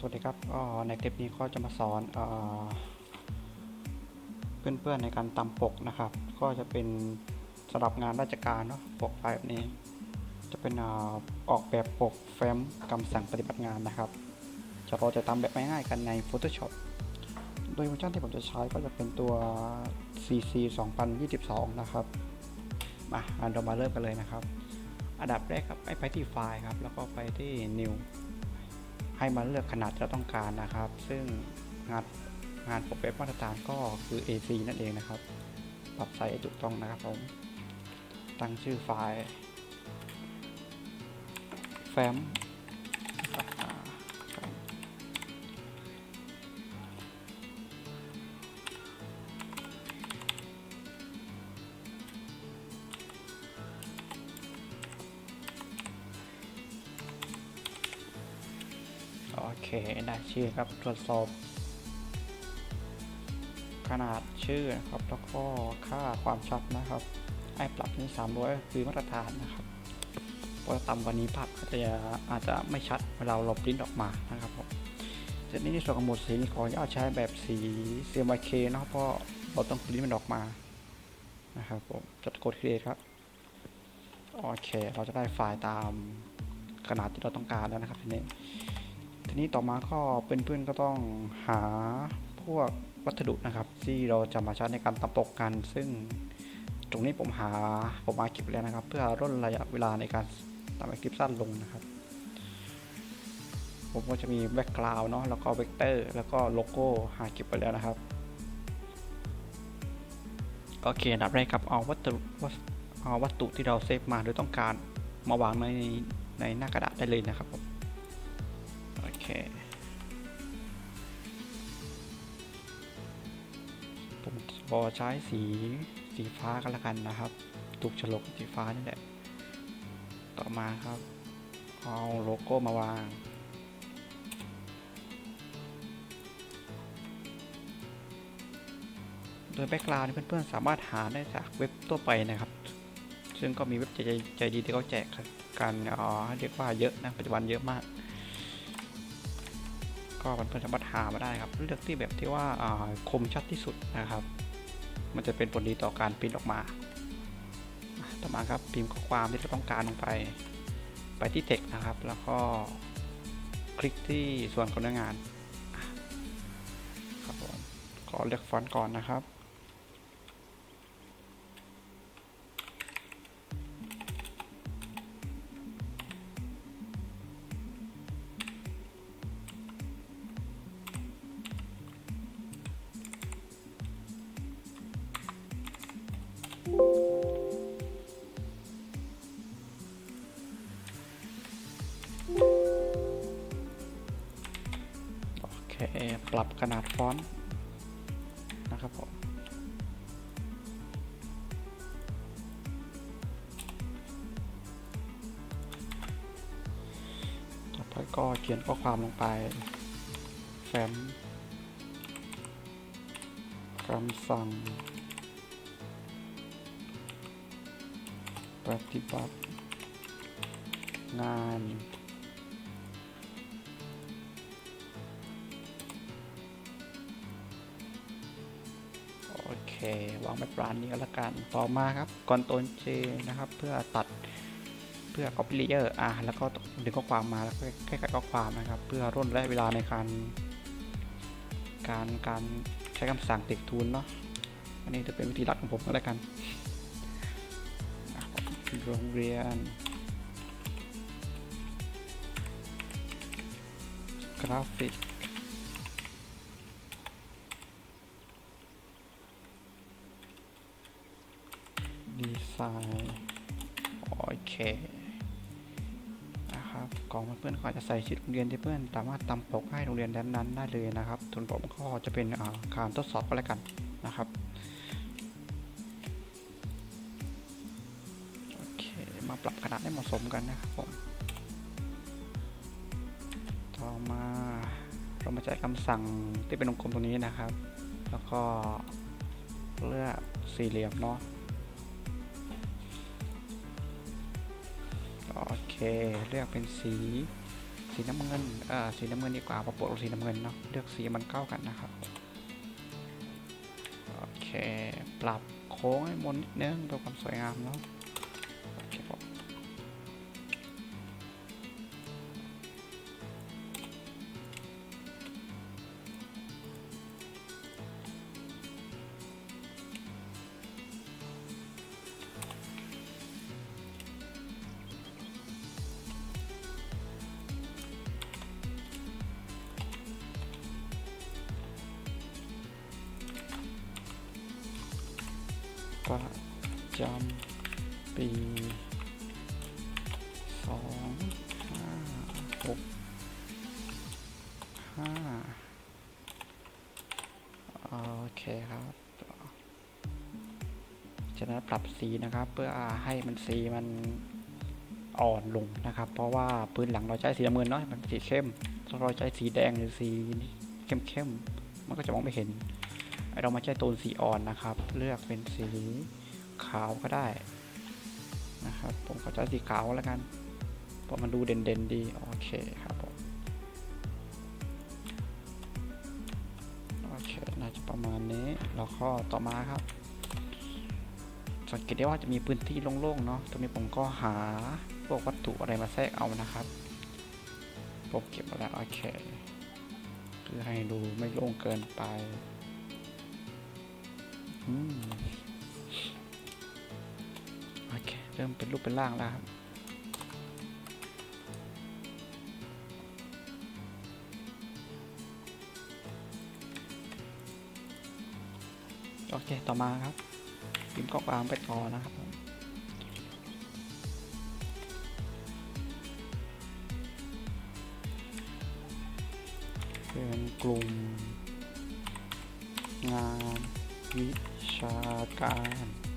สวัสดีครับก็ในคลิปนี้ก็จะมาสอนเอเพื่อนๆในการตำปกนะครับ ก็จะเป็นสำหรับงานราชการเนาะปกไฟล์แบบนี้ จะเป็นอออกแบบปกแฟ้มคำสั่งปฏิบัติงานนะครับ จะเราจะทำแบบง่ายๆกันใน Photoshop โดยเวอร์ชันที่ผมจะใช้ก็จะเป็นตัว CC 2022 นะครับ มาเรามาเริ่มกันเลยนะครับ อันดับแรกครับให้ไปที่ไฟล์ครับ แล้วก็ไปที่ New ให้มาเลือกขนาดที่เราต้องการนะครับ ซึ่งงานงานปกเว็บมาตรฐานก็คือ AC นั่นเองนะครับ ปรับไซส์ถูกต้องนะครับผม ตั้งชื่อไฟล์แฟ้ม เคได้ชื่อครับตรวจสอบ ขนาดชื่อนะครับแล้วก็ค่าความชัดนะครับให้ปรับที่300คือมาตรฐานนะครับเพราะต่ำกว่านี้ภาพก็จะอาจจะไม่ชัดเวลาเราปริ้นออกมานะครับผมทีนี้ในส่วนของหมวดสีนี่ขออนุญาตใช้แบบสี CMYK นะครับเพราะเราต้องปริ้นมันออกมานะครับผมจัดกด create ครับโอเค เราจะได้ไฟล์ตามขนาดที่เราต้องการแล้วนะครับทีนี้ ทีนี้ต่อมาก็เพื่อนๆก็ต้องหาพวกวัสดุนะครับ ที่เราจะมาใช้ในการตำปกกัน ซึ่งตรงนี้ผมหาผมมาเก็บแล้วนะครับ เพื่อร่นระยะเวลาในการทำคลิปสั้นลงนะครับ ผมก็จะมีแบ็กกราวน์เนาะแล้วก็เวกเตอร์แล้วก็โลโก้หาเก็บไปแล้วนะครับก็โอเคอันดับแรกครับเอาวัตถุวัสเอาวัตถุที่เราเซฟมาโดยต้องการมาวางในในหน้ากระดาษได้เลยนะครับผม ขอใช้สีสีฟ้ากันละกันนะครับ ถูกฉลกสีฟ้านี่แหละ ต่อมาครับ เอาโลโก้มาวางโดยแบ็กกราวด์เพื่อนๆสามารถหาได้จากเว็บทั่วไปนะครับ ซึ่งก็มีเว็บใจใจดีที่เขาแจกกันอ๋อเรียกว่าเยอะนะปัจจุบันเยอะมาก ก็เพื่อนๆสามารถหามาได้ครับ เลือกที่แบบที่ว่าคมชัดที่สุดนะครับ มันจะเป็นผลดีต่อการพิมพ์ออกมา ต่อมาครับพิมพ์ข้อความที่เราต้องการลงไป ไปที่ text นะครับ แล้วก็คลิกที่ส่วนของเนื้องานครับผมขอเลือกฟอนต์ก่อนนะครับ ปรับขนาดฟอนต์นะครับผมต่อไปก็เขียนข้อความลงไปแฟ้มคำสั่ง ปฏิบัติ งาน วางแบบร้านนี้ก็แล้วกันต่อมาครับก่อนต้นเจนะครับ เพื่อตัดเพื่อ copy layer อะแล้วก็ดึงข้อความมาแล้วก็แค่ไขข้อความนะครับ เพื่อร่นระยะเวลาในการ การการใช้คำสั่งติดทูลเนาะอันนี้จะเป็นวิธีรัดของผมก็แล้วกันโรงเรียนกราฟิก ดีไซน์โอเคนะครับกองเพื่อนๆก็จะใส่ชื่อโรงเรียนที่เพื่อนสามารถตำปกให้โรงเรียนนั้นๆได้เลยนะครับส่วนผมก็จะเป็นการทดสอบก็แล้วกันนะครับโอเคมาปรับขนาดให้เหมาะสมกันนะครับผมต่อมาเรามาใช้คำสั่งที่เป็นวงกลมตรงนี้นะครับ แล้วก็เลือกสี่เหลี่ยมเนาะ เคเลือกเป็นสี สีน้ำเงิน เอ่อ สีน้ำเงินดีกว่าเพราะปกสีน้ำเงินเนาะ เลือกสีมันเข้ากันนะครับ โอเค ปรับโค้งให้มนนิดนึงเพื่อความสวยงามเนาะ จำปีสองห้าหกห้าโอเคครับจากนั้นปรับสีนะครับ เพื่อให้มันสีมันอ่อนลงนะครับ เพราะว่าพื้นหลังเราใช้สีน้ำเงินเนาะมันสีเข้มถ้าเราใช้สีแดงหรือสีเข้มๆมันก็จะมองไม่เห็น เรามาใช้โทนสีอ่อนนะครับ เลือกเป็นสีขาวก็ได้นะครับ ผมขอใช้สีขาวแล้วกันเพราะมันดูเด่นๆดีโอเคครับผมโอเคน่าจะประมาณนี้แล้วก็ต่อมาครับ สังเกตได้ว่าจะมีพื้นที่โล่งๆเนาะตรงนี้ผมก็หาพวกวัตถุอะไรมาแทรกเอานะครับผมเก็บมาแล้วโอเค คือให้ดูไม่โล่งเกินไป เริ่มเป็นรูปเป็นร่างแล้วครับโอเค ต่อมาครับพิมพ์ข้อความไปต่อนะครับผมเป็นกลุ่ม งานวิชาการ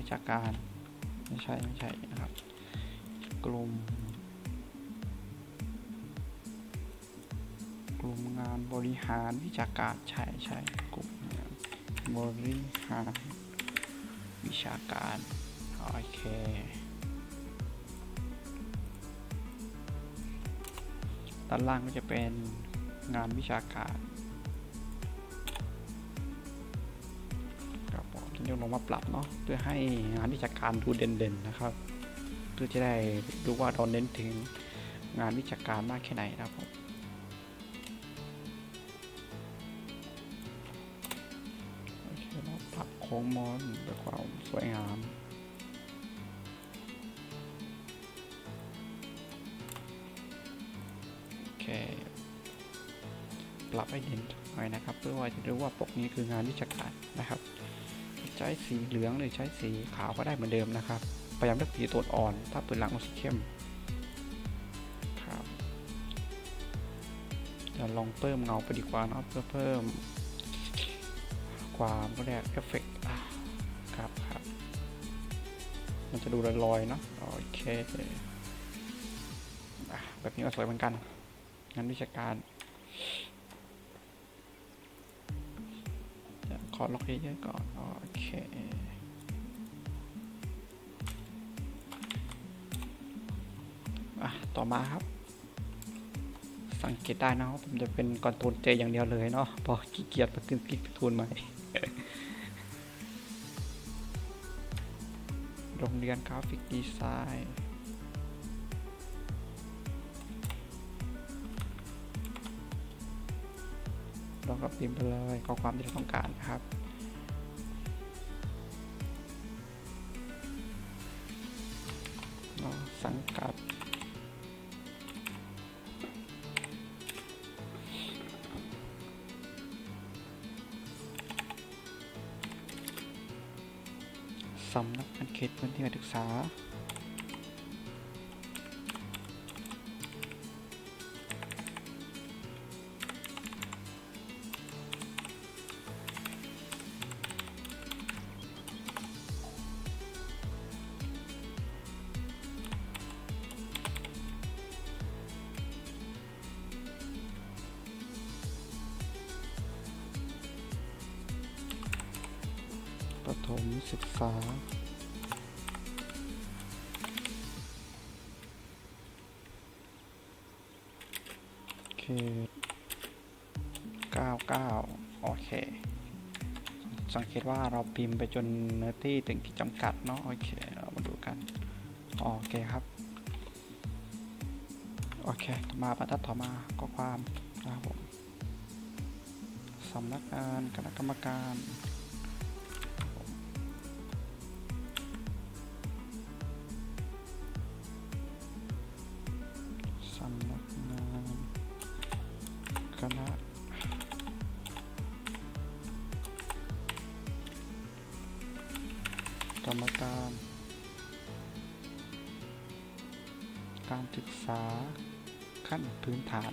วิชาการ ไม่ใช่ ไม่ใช่นะครับ กลุ่ม กลุ่มงานบริหารวิชาการ ใช่ใช่กลุ่มงานบริหารวิชาการ โอเคด้านล่างก็จะเป็นงานวิชาการ ลงมาปรับเนาะเพื่อให้งานวิชาการดูเด่นๆนะครับ เพื่อจะได้ดูว่าเราเน้นถึงงานวิชาการมากแค่ไหนนะครับผมโอเคเราปรับโค้งมอนเพื่อความสวยงามโอเคปรับให้เด่นหน่อยนะครับ เพื่อว่าจะรู้ว่าปกนี้คืองานวิชาการนะครับ ใช้สีเหลืองหรือใช้สีขาวก็ได้เหมือนเดิมนะครับ พยายามเลือกสีโทนอ่อน ถ้าปืนหลังเอาสีเข้มครับจะลองเพิ่มเงาไปดีกว่านะเพื่อเพิ่ม ความก็เรียกเอฟเฟกต์ครับครับมันจะดูลอยๆเนาะโอเคแบบนี้ก็สวยเหมือนกันงานวิชาการ อล็อกเยอะๆก่อน โอเค อะ ต่อมาครับ สังเกตได้นะผมจะเป็นคอนโทรลเจอย่างเดียวเลยเนาะพอขี้เกียจไปขึ้นคลิกทูนใหม่โรงเรียนกราฟิกดีไซน์ ก็พิมพ์ไปเลยข้อความที่เราต้องการนะครับสังกัดสำนักงานเขตพื้นที่การศึกษา ถมศึกษาเขต99โอเค สังเกตว่าเราพิมพ์ไปจนเนื้อที่ถึงขีดจำกัดเนาะโอเค เรามาดูกัน โอเคครับ โอเค มาบรรทัดต่อมาข้อความนะครับผมสำนักงานคณะกรรมการ คณะกรรมการ การศึกษาขั้นพื้นฐาน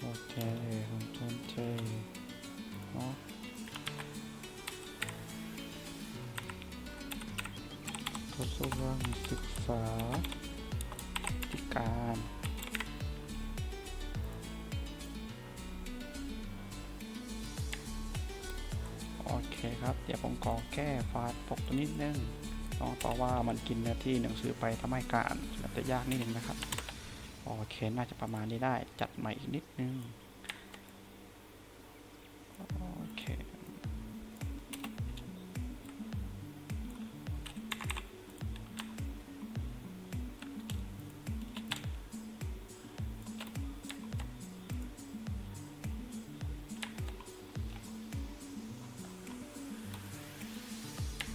โอเค ระทรวงศึกษาธิการโอเคครับ เดี๋ยวผมขอแก้ฟล์ปกตัวนิดนึงเนาะเพราะว่ามันกินเนื้อที่หนังสือไปทำให้การอาจจะยากนิดนึงนะครับ โอเค น่าจะประมาณนี้ได้ จัดใหม่อีกนิดนึง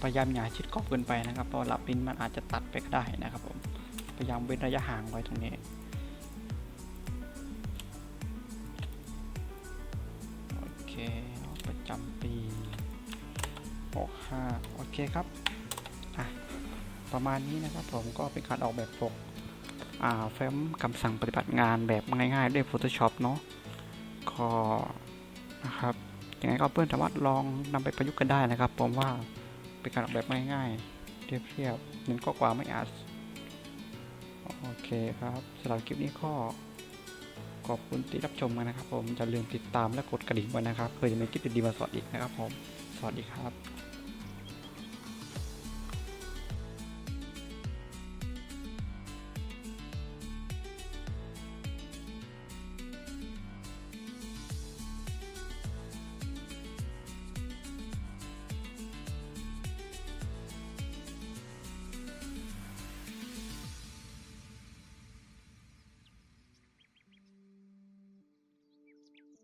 พยายามอย่าชิดขอบเกินไปนะครับเพราะรับลิ้นมันอาจจะตัดไปก็ได้นะครับผมพยายามเว้นระยะห่างไว้ตรงนี้โอเคเนาประจำปี65โอเคครับอะประมาณนี้นะครับผมก็เป็นการออกแบบปกอ่าแฟ้มคำสั่งปฏิบัติงานแบบง่ายๆ ด้วย Photoshop เนาะก็นะครับยังไงก็เพื่อนสามารถลองนำไปประยุกต์กันได้นะครับ ผมว่า เป็นการออกแบบง่ายๆเรียบๆเน้นข้อความไม่อาจโอเคครับสำหรับคลิปนี้ก็ขอบคุณที่รับชมกันนะครับผมอย่าลืมติดตามและกดกระดิ่งไว้นะครับเพื่อจะมีคลิปดีๆมาสอนอีกนะครับผมสวัสดีครับ